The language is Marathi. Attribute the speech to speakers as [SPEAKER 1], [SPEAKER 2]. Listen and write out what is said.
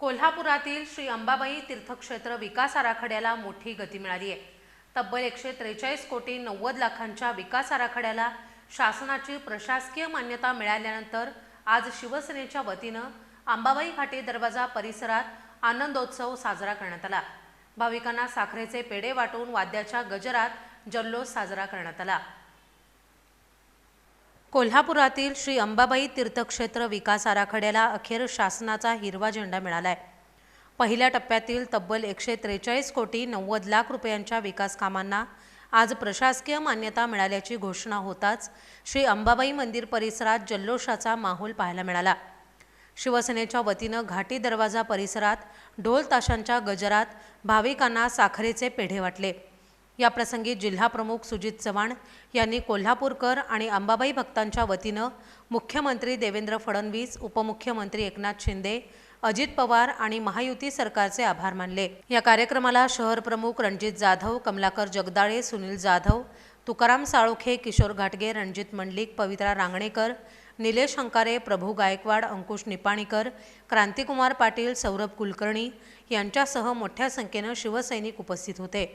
[SPEAKER 1] कोल्हापुरातील श्री अंबाबाई तीर्थक्षेत्र विकास आराखड्याला मोठी गती मिळाली आहे. तब्बल एकशे त्रेचाळीस कोटी नव्वद लाखांच्या विकास आराखड्याला शासनाची प्रशासकीय मान्यता मिळाल्यानंतर आज शिवसेनेच्या वतीनं अंबाबाई घाटी दरवाजा परिसरात आनंदोत्सव साजरा करण्यात आला. भाविकांना साखरेचे पेढे वाटून वाद्याच्या गजरात जल्लोष साजरा करण्यात आला. कोल्हापुरातील श्री अंबाबाई तीर्थक्षेत्र विकास आराखड्याला अखेर शासनाचा हिरवा झेंडा मिळाला आहे पहिल्या टप्प्यातील तब्बल एकशे त्रेचाळीस कोटी नव्वद लाख रुपयांच्या विकास कामांना आज प्रशासकीय मान्यता मिळाल्याची घोषणा होताच श्री अंबाबाई मंदिर परिसरात जल्लोषाचा माहोल पाहायला मिळाला. शिवसेनेच्या वतीनं घाटी दरवाजा परिसरात ढोल ताशांच्या गजरात भाविकांना साखरेचे पेढे वाटले. याप्रसंगी जिल्हाप्रमुख सुजित चव्हाण यांनी कोल्हापूरकर आणि अंबाबाई भक्तांच्या वतीनं मुख्यमंत्री देवेंद्र फडणवीस उपमुख्यमंत्री एकनाथ शिंदे अजित पवार आणि महायुती सरकारचे आभार मानले. या कार्यक्रमाला शहर प्रमुख रणजित जाधव कमलाकर जगदाळे सुनील जाधव तुकाराम साळोखे किशोर घाटगे रणजित मंडलिक पवित्रा रांगणेकर निलेश हंकारे प्रभू गायकवाड अंकुश निपाणीकर क्रांतिकुमार पाटील सौरभ कुलकर्णी यांच्यासह मोठ्या संख्येनं शिवसैनिक उपस्थित होते.